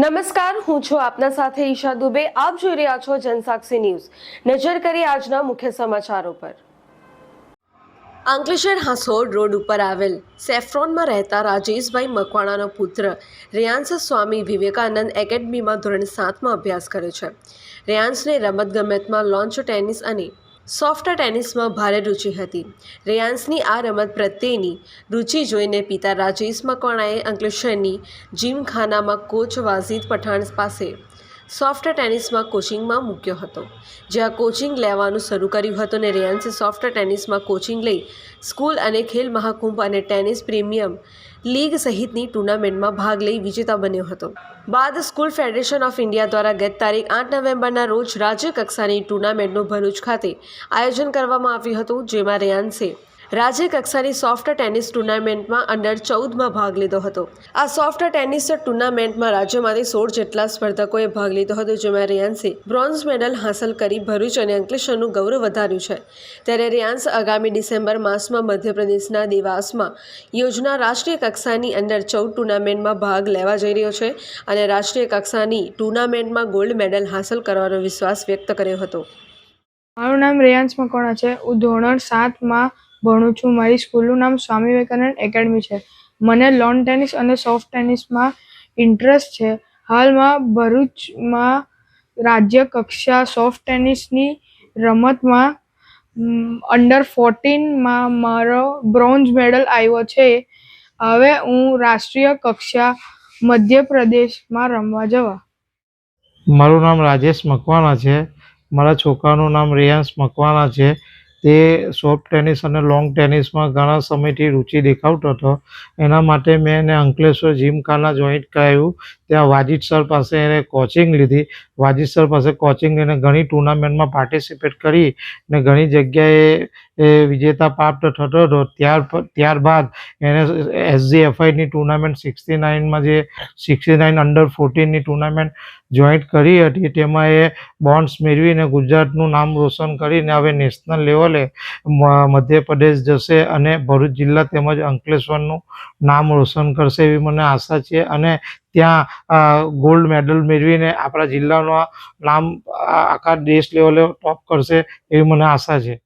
નમસ્કાર, હું છું આપના સાથે ઈશા દુબે. આપ જોઈ રહ્યા છો જનસાક્ષી ન્યૂઝ. નજર કરી આજના મુખ્ય સમાચારો પર. અંકલેશ્વર હાંસોડ રોડ ઉપર આવેલ સેફ્રોનમાં રહેતા રાજેશભાઈ મકવાણાનો પુત્ર રેયાંશ સ્વામી વિવેકાનંદ એકેડમીમાં ધોરણ સાતમાં અભ્યાસ કરે છે. રેયાંશને રમતગમતમાં લોન્ચ ટેનિસ અને સોફ્ટ ટેનિસમાં ભારે રુચિ હતી. રેયાંશની આ રમત પ્રત્યેની રુચિ જોઈને પિતા રાજેશ મકવાણાએ અંકલેશ્વરની જીમખાનામાં કોચ વાઝિદ પઠાણ પાસે સોફ્ટ ટેનિસમાં કોચિંગમાં મૂક્યો હતો. જ્યાં કોચિંગ લેવાનું શરૂ કર્યું હતું અને રેયાન્સે સોફ્ટ ટેનિસમાં કોચિંગ લઈ સ્કૂલ અને ખેલ મહાકુંભ અને ટેનિસ પ્રીમિયમ લીગ સહિતની ટુર્નામેન્ટમાં ભાગ લઈ વિજેતા બન્યો હતો. બાદ સ્કૂલ ફેડરેશન ઓફ ઇન્ડિયા દ્વારા ગત તારીખ આઠ નવેમ્બરના રોજ રાજ્ય કક્ષાની ટુર્નામેન્ટનું ભરૂચ ખાતે આયોજન કરવામાં આવ્યું હતું, જેમાં રેયાન્સે રાજ્ય કક્ષાની સોફ્ટ ટેનિસ ટુર્નામેન્ટમાં અંડર ચૌદમાં ભાગ લીધો હતો. આ સોફ્ટ ટેનિસ ટુર્નામેન્ટમાં રાજ્યમાંથી સોળ જેટલા સ્પર્ધકોએ ભાગ લીધો હતો, જેમાં રિયાન્સે બ્રોન્ઝ મેડલ હાંસલ કરી ભરૂચ અને અંકલેશ્વરનું ગૌરવ વધાર્યું છે. ત્યારે રિયાન્સ આગામી ડિસેમ્બર માસમાં મધ્યપ્રદેશના દેવાસમાં યોજના રાષ્ટ્રીય કક્ષાની અંડર ચૌદ ટુર્નામેન્ટમાં ભાગ લેવા જઈ રહ્યો છે અને રાષ્ટ્રીય કક્ષાની ટુર્નામેન્ટમાં ગોલ્ડ મેડલ હાંસલ કરવાનો વિશ્વાસ વ્યક્ત કર્યો હતો. મારું નામ રેયાંશ મકોણા છે? હું ધોરણ સાતમાં ભણું છું. મારી સ્કૂલનું નામ સ્વામી વિવેકાનંદ એકેડમી છે. મને લોન ટેનિસ અને સોફ્ટ ટેનિસમાં ઇન્ટરેસ્ટ છે. હાલમાં ભરૂચમાં રાજ્ય કક્ષા સોફ્ટ ટેનિસની રમતમાં અંડર ફોર્ટીનમાં મારો બ્રોન્ઝ મેડલ આવ્યો છે. હવે હું રાષ્ટ્રીય કક્ષા મધ્યપ્રદેશમાં રમવા જવા. મારું નામ રાજેશ મકવાણા છે. મારા છોકરાનું નામ રેયાંશ મકવાણા છે. તે સોફ્ટ ટેનિસ અને લોંગ ટેનિસમાં ઘણા સમયથી રુચિ દેખાવતો હતો. એના માટે મેં એને અંકલેશ્વર જીમખાના જોઈન્ટ કરાવ્યું. ત્યાં વાજિદ સર પાસે એને કોચિંગ લીધી. વાજિદ સર પાસે કોચિંગ લઈને ઘણી ટુર્નામેન્ટમાં પાર્ટિસિપેટ કરી ને ઘણી જગ્યાએ એ વિજેતા પ્રાપ્ત થતો હતો. ત્યાર ત્યારબાદ એને એસજી એફઆઈની ટુર્નામેન્ટ સિક્સટી નાઇનમાં જે સિક્સટી નાઇન અંડર ફોર્ટીનની ટુર્નામેન્ટ જોઈન્ટ કરી હતી, તેમાં એ બોન્ડ્સ મેળવીને ગુજરાતનું નામ રોશન કરીને હવે નેશનલ લેવલે મ- મધ્યપ્રદેશ જશે અને ભરૂચ જિલ્લા તેમજ અંકલેશ્વરનું નામ રોશન કરશે એવી મને આશા છે. અને ત્યાં ગોલ્ડ મેડલ મેળવીને આપણા જિલ્લાનું નામ આખા દેશ લેવલે ટોપ કરશે એવી મને આશા છે.